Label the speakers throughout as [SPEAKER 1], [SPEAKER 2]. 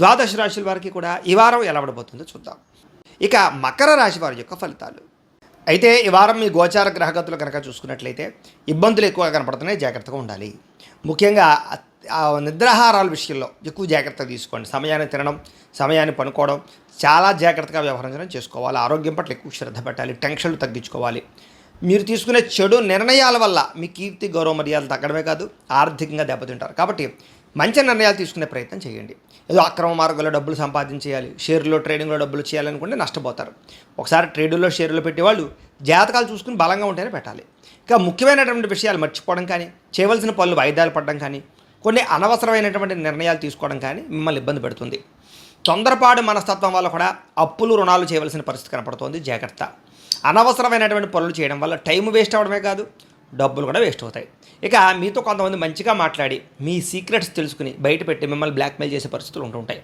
[SPEAKER 1] ద్వాదశ రాశుల వారికి కూడా ఈ వారం ఎలా ఉండబోతుందో చూద్దాం. ఇక మకర రాశి వారి యొక్క ఫలితాలు. అయితే ఈ వారం మీ గోచార గ్రహగతులు కనుక చూసుకున్నట్లయితే ఇబ్బందులు ఎక్కువగా కనపడుతున్నాయి జాగ్రత్తగా ఉండాలి. ముఖ్యంగా నిద్రాహారాల విషయంలో ఎక్కువ జాగ్రత్త తీసుకోండి. సమయాన్ని తినడం సమయాన్ని పనుకోవడం చాలా జాగ్రత్తగా వ్యవహరించడం చేసుకోవాలి. ఆరోగ్యం పట్ల ఎక్కువ శ్రద్ధ పెట్టాలి టెన్షన్లు తగ్గించుకోవాలి. మీరు తీసుకునే చెడు నిర్ణయాల వల్ల మీ కీర్తి గౌరవ మర్యాదలు తగ్గడమే కాదు ఆర్థికంగా దెబ్బతింటారు. కాబట్టి మంచి నిర్ణయాలు తీసుకునే ప్రయత్నం చేయండి. ఏదో అక్రమ మార్గంలో డబ్బులు సంపాదించేయాలి షేర్లో ట్రేడింగ్లో డబ్బులు చేయాలనుకుంటే నష్టపోతారు. ఒకసారి ట్రేడుల్లో షేర్లు పెట్టేవాళ్ళు జాతకాలు చూసుకుని బలంగా ఉంటేనే పెట్టాలి. ఇంకా ముఖ్యమైనటువంటి విషయాలు మర్చిపోవడం కానీ చేయవలసిన పనులు వాయిదాలు పడడం కానీ కొన్ని అనవసరమైనటువంటి నిర్ణయాలు తీసుకోవడం కానీ మిమ్మల్ని ఇబ్బంది పెడుతుంది. తొందరపాటు మనస్తత్వం వల్ల కూడా అప్పులు రుణాలు చేయవలసిన పరిస్థితి కనపడుతోంది. జాగ్రత్త. అనవసరమైనటువంటి పనులు చేయడం వల్ల టైం వేస్ట్ అవ్వడమే కాదు డబ్బులు కూడా వేస్ట్ అవుతాయి. ఇక మీతో కొంతమంది మంచిగా మాట్లాడి మీ సీక్రెట్స్ తెలుసుకుని బయట పెట్టి మిమ్మల్ని బ్లాక్మెయిల్ చేసే పరిస్థితులు ఉంటుంటాయి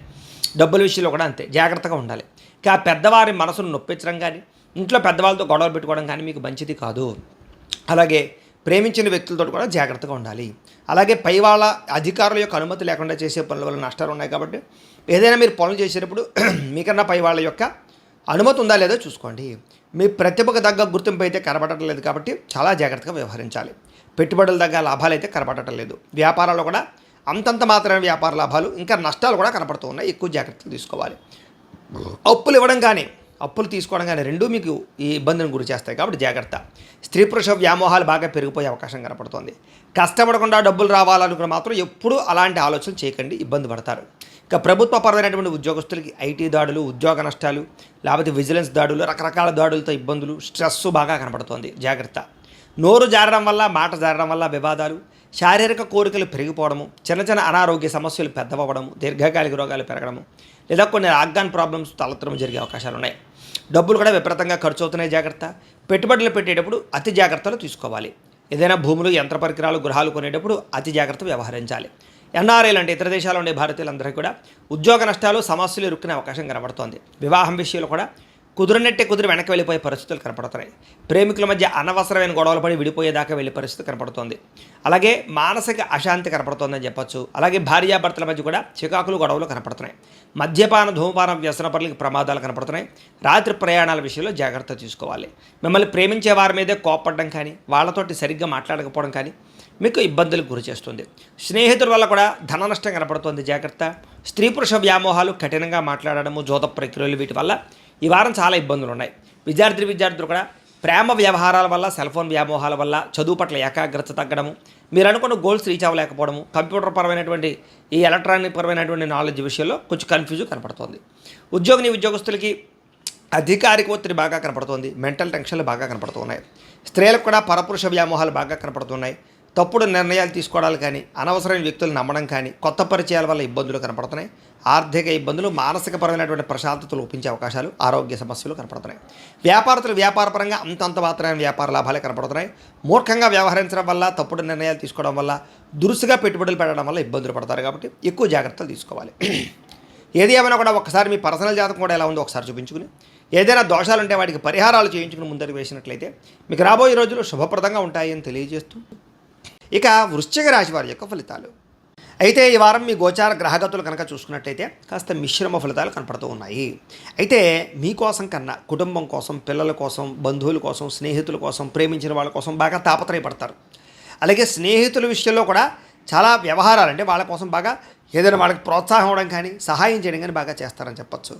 [SPEAKER 1] డబ్బుల విషయంలో కూడా అంతే జాగ్రత్తగా ఉండాలి. ఇక ఆ పెద్దవారి మనసును నొప్పించడం కానీ ఇంట్లో పెద్దవాళ్ళతో గొడవలు పెట్టుకోవడం కానీ మీకు మంచిది కాదు. అలాగే ప్రేమించిన వ్యక్తులతో కూడా జాగ్రత్తగా ఉండాలి. అలాగే పై వాళ్ళ అధికారుల యొక్క అనుమతి లేకుండా చేసే పనుల వల్ల నష్టాలు ఉన్నాయి కాబట్టి ఏదైనా మీరు పనులు చేసేటప్పుడు మీకన్నా పై వాళ్ళ యొక్క అనుమతి ఉందా లేదో చూసుకోండి. మీ ప్రతిభకు తగ్గ గుర్తింపు అయితే కనబడటం లేదు కాబట్టి చాలా జాగ్రత్తగా వ్యవహరించాలి. పెట్టుబడుల తగ్గ లాభాలు అయితే కనబడటం లేదు. వ్యాపారాల్లో కూడా అంతంత మాత్రమే వ్యాపార లాభాలు ఇంకా నష్టాలు కూడా కనపడుతూ ఉన్నాయి. ఎక్కువ జాగ్రత్తలు తీసుకోవాలి. అప్పులు ఇవ్వడం కానీ అప్పులు తీసుకోవడం కానీ రెండూ మీకు ఈ ఇబ్బందిని గురి చేస్తాయి కాబట్టి జాగ్రత్త. స్త్రీ పురుష వ్యామోహాలు బాగా పెరిగిపోయే అవకాశం కనపడుతుంది కష్టపడకుండా డబ్బులు రావాలనుకున్న మాత్రం ఎప్పుడూ అలాంటి ఆలోచన చేయకండి ఇబ్బంది పడతారు. ఇక ప్రభుత్వ పరమైనటువంటి ఉద్యోగస్తులకి ఐటీ దాడులు ఉద్యోగ నష్టాలు లేకపోతే విజిలెన్స్ దాడులు రకరకాల దాడులతో ఇబ్బందులు స్ట్రెస్ బాగా కనపడుతోంది జాగ్రత్త. నోరు జారడం వల్ల మాట జారడం వల్ల వివాదాలు శారీరక కోరికలు పెరిగిపోవడము చిన్న చిన్న అనారోగ్య సమస్యలు పెద్దవడము దీర్ఘకాలిక రోగాలు పెరగడము లేదా కొన్ని ఆర్గాన్ ప్రాబ్లమ్స్ తలెత్తడం జరిగే అవకాశాలు ఉన్నాయి. డబ్బులు కూడా విపరీతంగా ఖర్చు అవుతున్నాయి జాగ్రత్త. పెట్టుబడులు పెట్టేటప్పుడు అతి జాగ్రత్తలు తీసుకోవాలి. ఏదైనా భూములు యంత్ర పరికరాలు గృహాలు కొనేటప్పుడు అతి జాగ్రత్త వ్యవహరించాలి. ఎన్ఆర్ఐలు అంటే ఇతర దేశాల్లో ఉండే భారతీయులందరికీ కూడా ఉద్యోగ నష్టాలు సమస్యలు ఇరుక్కునే అవకాశం కనబడుతోంది. వివాహం విషయంలో కూడా కుదిరినట్టే కుదిరి వెనక్కి వెళ్ళిపోయే పరిస్థితులు కనపడుతున్నాయి ప్రేమికుల మధ్య అనవసరమైన గొడవలు పడి విడిపోయేదాకా వెళ్ళే పరిస్థితి కనపడుతోంది. అలాగే మానసిక అశాంతి కనపడుతోందని చెప్పొచ్చు. అలాగే భార్యాభర్తల మధ్య కూడా చికాకులు గొడవలు కనపడుతున్నాయి. మద్యపాన ధూమపాన వ్యసన పనులకి ప్రమాదాలు కనపడుతున్నాయి. రాత్రి ప్రయాణాల విషయంలో జాగ్రత్త తీసుకోవాలి. మిమ్మల్ని ప్రేమించే వారి మీదే కోపడడం కానీ వాళ్ళతోటి సరిగ్గా మాట్లాడకపోవడం కానీ మీకు ఇబ్బందులకు గురి చేస్తుంది. స్నేహితుల వల్ల కూడా ధన నష్టం కనపడుతుంది. జాగ్రత్త. స్త్రీ పురుష వ్యామోహాలు కఠినంగా మాట్లాడడము జోత ప్రక్రియలు వీటి వల్ల ఈ వారం చాలా ఇబ్బందులు ఉన్నాయి. విద్యార్థి విద్యార్థులు కూడా ప్రేమ వ్యవహారాల వల్ల సెల్ ఫోన్ వ్యామోహాల వల్ల చదువు పట్ల ఏకాగ్రత తగ్గడము మీరు అనుకున్న గోల్స్ రీచ్ అవ్వలేకపోవడము కంప్యూటర్ పరమైనటువంటి ఈ ఎలక్ట్రానిక్ పరమైనటువంటి నాలెడ్జ్ విషయంలో కొంచెం కన్ఫ్యూజ్ కనపడుతుంది. ఉద్యోగిని ఉద్యోగస్తులకి అధికారిక ఒత్తిడి బాగా కనపడుతోంది మెంటల్ టెన్షన్లు బాగా కనపడుతున్నాయి. స్త్రీలకు కూడా పరపురుష వ్యామోహాలు బాగా కనపడుతున్నాయి. తప్పుడు నిర్ణయాలు తీసుకోవడాలు కానీ అనవసరమైన వ్యక్తులు నమ్మడం కానీ కొత్త పరిచయాల వల్ల ఇబ్బందులు కనపడుతున్నాయి. ఆర్థిక ఇబ్బందులు మానసికపరమైనటువంటి ప్రశాంతతలు లోపించే అవకాశాలు ఆరోగ్య సమస్యలు కనపడుతున్నాయి. వ్యాపారస్తులు వ్యాపారపరంగా అంతంత మాత్రమే వ్యాపార లాభాలే కనపడుతున్నాయి. మూర్ఖంగా వ్యవహరించడం వల్ల తప్పుడు నిర్ణయాలు తీసుకోవడం వల్ల దురుసుగా పెట్టుబడులు పెట్టడం వల్ల ఇబ్బందులు పడతారు కాబట్టి ఎక్కువ జాగ్రత్తలు తీసుకోవాలి. ఏది ఏమైనా కూడా ఒకసారి మీ పర్సనల్ జాతకం కూడా ఎలా ఉందో ఒకసారి చూపించుకుని ఏదైనా దోషాలు ఉంటే వాటికి పరిహారాలు చేయించుకుని ముందరికి వేసినట్లయితే మీకు రాబోయే రోజులు శుభప్రదంగా ఉంటాయని తెలియజేస్తూ ఇక వృశ్చిక రాశి వారి యొక్క ఫలితాలు. అయితే ఈ వారం మీ గోచార గ్రహగతులు కనుక చూసుకున్నట్టయితే కాస్త మిశ్రమ ఫలితాలు కనపడుతూ ఉన్నాయి. అయితే మీకోసం కన్నా కుటుంబం కోసం పిల్లల కోసం బంధువుల కోసం స్నేహితుల కోసం ప్రేమించిన వాళ్ళ కోసం బాగా తాపత్రయపడతారు. అలాగే స్నేహితుల విషయంలో కూడా చాలా వ్యవహారాలు అంటే వాళ్ళ కోసం బాగా ఏదైనా వాళ్ళకి ప్రోత్సాహం ఇవ్వడం కానీ సహాయం చేయడం కానీ బాగా చేస్తారని చెప్పచ్చు.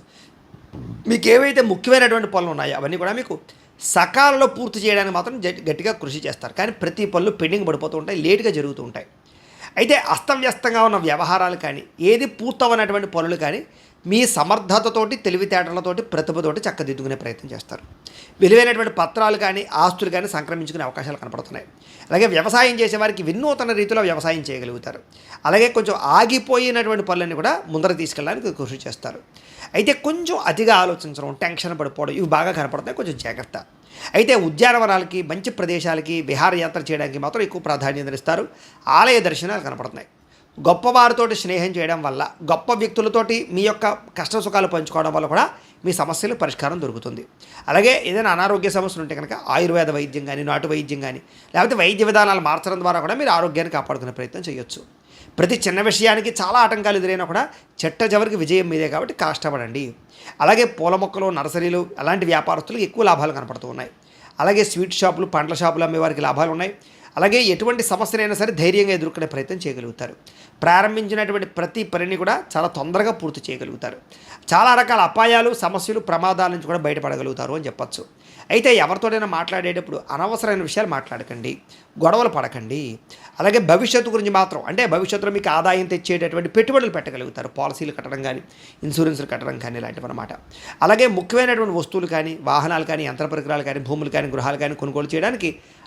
[SPEAKER 1] మీకు ఏవైతే ముఖ్యమైనటువంటి పనులు ఉన్నాయో అవన్నీ కూడా మీకు సకాలంలో పూర్తి చేయడానికి మాత్రం గట్టిగా కృషి చేస్తారు. కానీ ప్రతి పనులు పెండింగ్ పడిపోతూ ఉంటాయి లేటుగా జరుగుతూ ఉంటాయి. అయితే అస్తవ్యస్తంగా ఉన్న వ్యవహారాలు కానీ ఏది పూర్తవనటువంటి పనులు కానీ మీ సమర్థతతోటి తెలివితేటలతోటి ప్రతిభతోటి చక్కదిద్దుకునే ప్రయత్నం చేస్తారు. విలువైనటువంటి పత్రాలు కానీ ఆస్తులు కానీ సంక్రమించుకునే అవకాశాలు కనపడుతున్నాయి. అలాగే వ్యవసాయం చేసే వారికి వినూతన రీతిలో వ్యవసాయం చేయగలుగుతారు. అలాగే కొంచెం ఆగిపోయినటువంటి పనులన్నీ కూడా ముందర తీసుకెళ్ళడానికి కృషి చేస్తారు. అయితే కొంచెం అతిగా ఆలోచించడం టెన్షన్ పడిపోవడం ఇవి బాగా కనపడతాయి కొంచెం జాగ్రత్త. అయితే ఉద్యానవనాలకి మంచి ప్రదేశాలకి విహారయాత్ర చేయడానికి మాత్రం ఎక్కువ ప్రాధాన్యత ఇస్తారు. ఆలయ దర్శనాలు కనపడుతున్నాయి. గొప్పవారితోటి స్నేహం చేయడం వల్ల గొప్ప వ్యక్తులతోటి మీ యొక్క కష్ట సుఖాలు పంచుకోవడం వల్ల కూడా మీ సమస్యలు పరిష్కారం దొరుకుతుంది. అలాగే ఏదైనా అనారోగ్య సమస్యలు ఉంటే కనుక ఆయుర్వేద వైద్యం కానీ నాటు వైద్యం కానీ లేకపోతే వైద్య విధానాలు మార్చడం ద్వారా కూడా మీరు ఆరోగ్యాన్ని కాపాడుకునే ప్రయత్నం చేయొచ్చు. ప్రతి చిన్న విషయానికి చాలా ఆటంకాలు ఎదురైనా కూడా చెట్ట చివరికి విజయం మీదే కాబట్టి కష్టపడండి. అలాగే పూల మొక్కలు నర్సరీలు అలాంటి వ్యాపారస్తులకు ఎక్కువ లాభాలు కనపడుతూ ఉన్నాయి. అలాగే స్వీట్ షాపులు పండ్ల షాపులు అమ్మేవారికి లాభాలు ఉన్నాయి. అలాగే ఎటువంటి సమస్యనైనా సరే ధైర్యంగా ఎదుర్కొనే ప్రయత్నం చేయగలుగుతారు. ప్రారంభించినటువంటి ప్రతి పనిని కూడా చాలా తొందరగా పూర్తి చేయగలుగుతారు. చాలా రకాల అపాయాలు సమస్యలు ప్రమాదాల నుంచి కూడా బయటపడగలుగుతారు అని చెప్పచ్చు. అయితే ఎవరితోనైనా మాట్లాడేటప్పుడు అనవసరమైన విషయాలు మాట్లాడకండి గొడవలు పడకండి. అలాగే భవిష్యత్తు గురించి మాత్రం అంటే భవిష్యత్తులో మీకు ఆదాయం తెచ్చేటటువంటి పెట్టుబడులు పెట్టగలుగుతారు. పాలసీలు కట్టడం కానీ ఇన్సూరెన్స్లు కట్టడం కానీ ఇలాంటివి అనమాట అలాగే ముఖ్యమైనటువంటి వస్తువులు కానీ వాహనాలు కానీ యంత్ర పరికరాలు కానీ భూములు కానీ గృహాలు కానీ కొనుగోలు చేయడానికి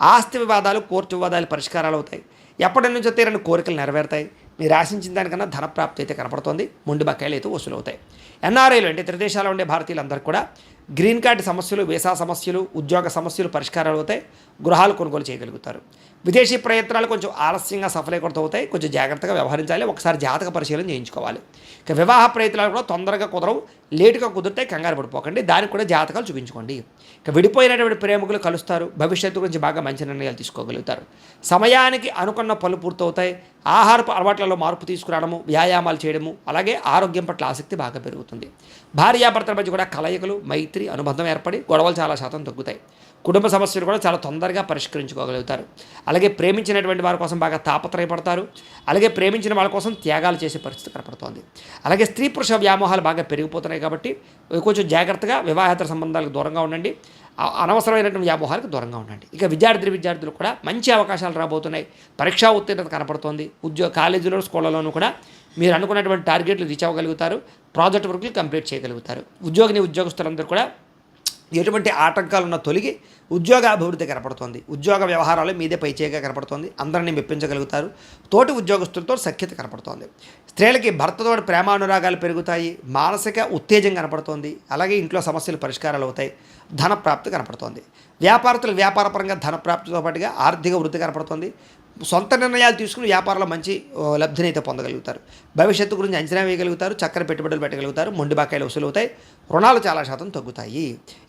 [SPEAKER 1] ఆస్తి వివాదాలు కోర్టు వివాదాలు పరిష్కారాలు అవుతాయి ఎప్పటి నుంచో తీరని కోరికలు నెరవేరుతాయి. మీరు ఆశించిన దానికన్నా ధన ప్రాప్తి అయితే కనపడుతోంది. ముండి బకాయిలు అయితే వసూలవుతాయి. ఎన్ఆర్ఐలు అంటే ఇతర దేశాల్లో ఉండే భారతీయులందరూ కూడా గ్రీన్ కార్డు సమస్యలు వీసా సమస్యలు ఉద్యోగ సమస్యలు పరిష్కారాలు అవుతాయి గృహాలు కొనుగోలు చేయగలుగుతారు. విదేశీ ప్రయత్నాలు కొంచెం ఆలస్యంగా సఫలీకృతం అవుతాయి. కొంచెం జాగ్రత్తగా వ్యవహరించాలి. ఒకసారి జాతక పరిశీలన చేయించుకోవాలి. ఇక వివాహ ప్రయత్నాలు కూడా తొందరగా కుదరవు. లేటుగా కుదిరితే కంగారు పడిపోకండి. దానికి కూడా జాతకాలు చూపించుకోండి. ఇక విడిపోయినటువంటి ప్రేమికులు కలుస్తారు. భవిష్యత్తు గురించి బాగా మంచి నిర్ణయాలు తీసుకోగలుగుతారు. సమయానికి అనుకున్న పనులు పూర్తవుతాయి. ఆహారపు అలవాట్లలో మార్పు తీసుకురావడము వ్యాయామాలు చేయడము అలాగే ఆరోగ్యం పట్ల ఆసక్తి బాగా పెరుగుతుంది. భార్యాభర్తల మధ్య కూడా కలయికలు మైత్రి అనుబంధం ఏర్పడి గొడవలు చాలా శాతం తగ్గుతాయి. కుటుంబ సమస్యలు కూడా చాలా తొందరగా పరిష్కరించుకోగలుగుతారు. అలాగే ప్రేమించినటువంటి వారి కోసం బాగా తాపత్రయపడతారు. అలాగే ప్రేమించిన వాళ్ళ కోసం త్యాగాలు చేసే పరిస్థితి కనపడుతోంది. అలాగే స్త్రీ పురుష వ్యామోహాలు బాగా పెరిగిపోతున్నాయి కాబట్టి కొంచెం జాగ్రత్తగా వివాహేతర సంబంధాలకు దూరంగా ఉండండి. అనవసరమైనటువంటి వ్యామోహాలకు దూరంగా ఉండండి. ఇక విద్యార్థి విద్యార్థులు కూడా మంచి అవకాశాలు రాబోతున్నాయి. పరీక్షా ఉత్తీర్ణత కనపడుతోంది. ఉద్యోగ కాలేజీలో స్కూళ్ళలోనూ కూడా మీరు అనుకున్నటువంటి టార్గెట్లు రీచ్ అవ్వగలుగుతారు. ప్రాజెక్ట్ వర్క్లు కంప్లీట్ చేయగలుగుతారు. ఉద్యోగిని ఉద్యోగస్తులందరూ కూడా ఎటువంటి ఆటంకాలు ఉన్న తొలగి ఉద్యోగ అభివృద్ధి కనపడుతోంది. ఉద్యోగ వ్యవహారాలు మీదే పైచేయగా కనపడుతోంది. అందరినీ మెప్పించగలుగుతారు. తోటి ఉద్యోగస్తులతో సఖ్యత కనపడుతోంది. స్త్రీలకి భర్తతో ప్రేమానురాగాలు పెరుగుతాయి. మానసిక ఉత్తేజం కనపడుతోంది. అలాగే ఇంట్లో సమస్యలు పరిష్కారాలు అవుతాయి. ధన ప్రాప్తి కనపడుతోంది. వ్యాపారస్తులు వ్యాపారపరంగా ధన ప్రాప్తితో పాటుగా ఆర్థిక వృద్ధి కనపడుతోంది. సొంత నిర్ణయాలు తీసుకుని వ్యాపారంలో మంచి లబ్ధినైతే పొందగలుగుతారు. భవిష్యత్తు గురించి అంచనా వేయగలుగుతారు చక్కని పెట్టుబడులు పెట్టగలుగుతారు మొండి బాకాయలు వసూలవుతాయి రుణాలు చాలా శాతం తగ్గుతాయి.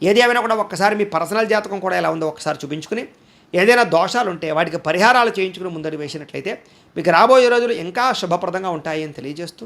[SPEAKER 1] ఏది ఏమైనా కూడా ఒక్కసారి మీ పర్సనల్ జాతకం కూడా ఎలా ఉందో ఒకసారి చూపించుకుని ఏదైనా దోషాలు ఉంటే వాటికి పరిహారాలు చేయించుకుని ముందడి వేసినట్లయితే మీకు రాబోయే రోజులు ఇంకా శుభప్రదంగా ఉంటాయి అని తెలియజేస్తూ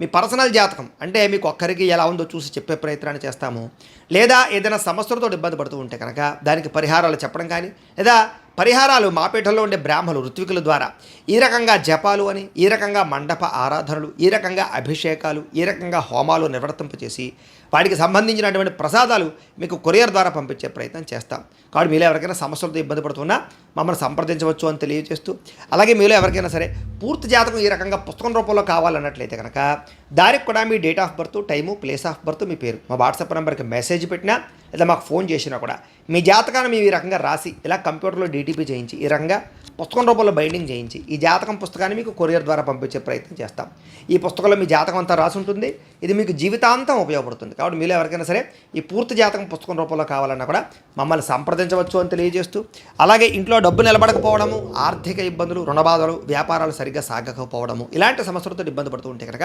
[SPEAKER 1] మీ పర్సనల్ జాతకం అంటే మీకు ఒక్కరికి ఎలా ఉందో చూసి చెప్పే ప్రయత్నాన్ని చేస్తాము. లేదా ఏదైనా సమస్యలతో ఇబ్బంది పడుతూ ఉంటే కనుక దానికి పరిహారాలు చెప్పడం కానీ లేదా పరిహారాలు మాపేటలో ఉండే బ్రాహ్మలు ఋత్వికుల ద్వారా. ఈ రకంగా జపాలు అని ఈ రకంగా మండప ఆరాధనలు ఈ రకంగా అభిషేకాలు ఈ రకంగా హోమాలు నిర్వర్తింపచేసి వాటికి సంబంధించినటువంటి ప్రసాదాలు మీకు కొరియర్ ద్వారా పంపించే ప్రయత్నం చేస్తాం. కాబట్టి మీలో ఎవరికైనా సమస్యలతో ఇబ్బంది పడుతున్నా మమ్మల్ని సంప్రదించవచ్చు అని తెలియజేస్తూ అలాగే మీలో ఎవరికైనా సరే పూర్తి జాతకం ఈ రకంగా పుస్తకం రూపంలో కావాలన్నట్లయితే కనుక దానికి కూడా మీ date of birth time place of birth మీ పేరు. మా వాట్సాప్ నెంబర్కి మెసేజ్ పెట్టినా లేదా మాకు ఫోన్ చేసినా కూడా మీ జాతకాన్ని మేము ఈ రకంగా రాసి ఇలా కంప్యూటర్లో డీటీపీ చేయించి ఈ రకంగా పుస్తకం రూపంలో బైండింగ్ చేయించి ఈ జాతకం పుస్తకాన్ని మీకు కొరియర్ ద్వారా పంపించే ప్రయత్నం చేస్తాం. ఈ పుస్తకంలో మీ జాతకం అంతా రాసి ఉంటుంది. ఇది మీకు జీవితాంతం ఉపయోగపడుతుంది. కాబట్టి మీలో ఎవరికైనా సరే ఈ పూర్తి జాతకం పుస్తకం రూపంలో కావాలన్నా కూడా మమ్మల్ని సంప్రదించవచ్చు అని తెలియజేస్తూ అలాగే ఇంట్లో డబ్బు నిలబడకపోవడము ఆర్థిక ఇబ్బందులు రుణబాధలు వ్యాపారాలు సరిగ్గా సాగకపోవడము ఇలాంటి సమస్యలతో ఇబ్బంది పడుతూ ఉంటే కనుక